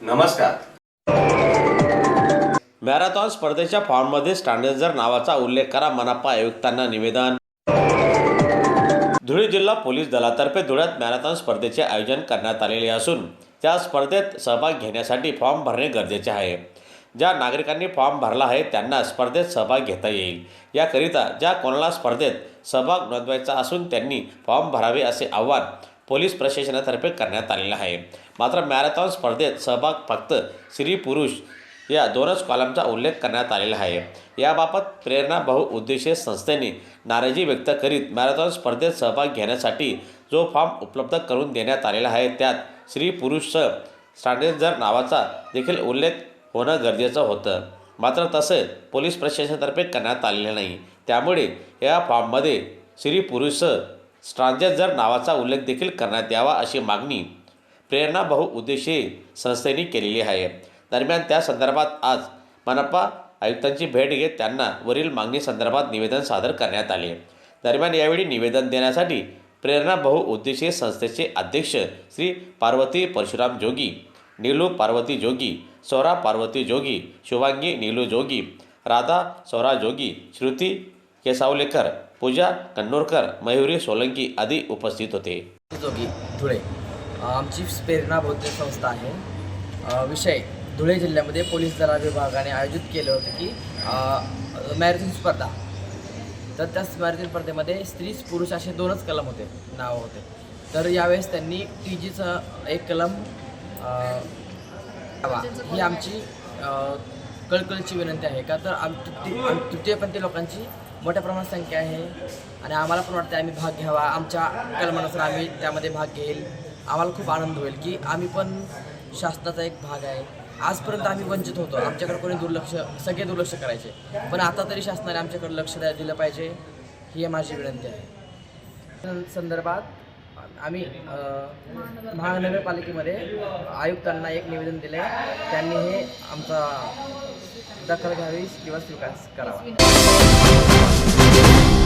नमस्कार. मॅरेथॉन स्पर्धेच्या फॉर्ममध्ये स्टँडर्जर नावाचा उल्लेख करा मनापा आयुक्तांना निवेदन. धुळे जिल्हा पोलीस दलातर्फे धुळ्यात मॅरेथॉन स्पर्धेचे आयोजन करण्यात आलेले असून त्या स्पर्धेत सहभाग घेण्यासाठी फॉर्म भरणे गरजेचे आहे. ज्या नागरिकांनी फॉर्म भरला आहे त्यांना स्पर्धेत सहभाग घेता येईल. याकरिता ज्या कोणाला स्पर्धेत सहभाग नोंदवायचा असून त्यांनी फॉर्म भरावे असे आवाहन पोलीस प्रशासनातर्फे करण्यात आलेला आहे. मात्र मॅरेथॉन स्पर्धेत सहभाग फक्त स्त्री पुरुष या दोनच कॉलमचा उल्लेख करण्यात आलेला आहे. याबाबत प्रेरणा बहुउद्देशीय संस्थेने नाराजी व्यक्त करीत मॅरेथॉन स्पर्धेत सहभाग घेण्यासाठी जो फॉर्म उपलब्ध करून देण्यात आलेला आहे त्यात स्त्री पुरुषसह स्टँडर्जर नावाचा देखील उल्लेख होणं गरजेचं होतं. मात्र तसे पोलीस प्रशासनातर्फे करण्यात आलेलं नाही. त्यामुळे या फॉर्ममध्ये स्त्री पुरुषसह स्ट्रांजर नावाचा उल्लेख देखील करण्यात यावा अशी मागणी प्रेरणा बहुउद्देशीय संस्थेने केलेली आहे. दरम्यान त्या संदर्भात आज मनपा आयुक्तांची भेट घेत त्यांना वरील मागणी संदर्भात निवेदन सादर करण्यात आले. दरम्यान यावेळी निवेदन देण्यासाठी प्रेरणा बहुउद्देशीय संस्थेचे अध्यक्ष श्री पार्वती परशुराम जोगी नीलू पार्वती जोगी सौरा पार्वती जोगी शुभांगी नीलू जोगी राधा सौरा जोगी श्रुती केसावलेकर पूजा कन्नूरकर मयुरी सोलंकी आदी उपस्थित होते. जोगी धुळे. आमची प्रेरणा बौद्ध संस्था आहे. विषय धुळे जिल्ह्यामध्ये पोलीस दला विभागाने आयोजित केलं होतं की मॅरेथॉन स्पर्धा. तर त्या मॅरेथॉन स्पर्धेमध्ये स्त्री पुरुष असे दोनच कलम होते नाव होते. तर यावेळेस त्यांनी टी जीचं एक कलम ही आमची कळकळीची विनंती आहे. का तर आम तृती- पण ते लोकांची मोठ्या प्रमाणात संख्या आहे. आणि आम्हाला पण वाटतं आम्ही भाग घ्यावा. आमच्या कलमानुसार आम्ही त्यामध्ये भाग घेईल. आम्हाला खूप आनंद होईल की आम्ही पण शासनाचा एक भाग आहे. आजपर्यंत आम्ही वंचित होतो. आमच्याकडे कोणी दुर्लक्ष सगळे दुर्लक्ष करायचे. पण आता तरी शासनाने आमच्याकडे लक्ष द्या दिलं पाहिजे ही माझी विनंती आहे. संदर्भात आम्ही महानगरपालिकेमध्ये आयुक्तांना एक निवेदन दिले त्यांनी हे आमचा दखल घ्यावी किंवा स्वीकार करावा.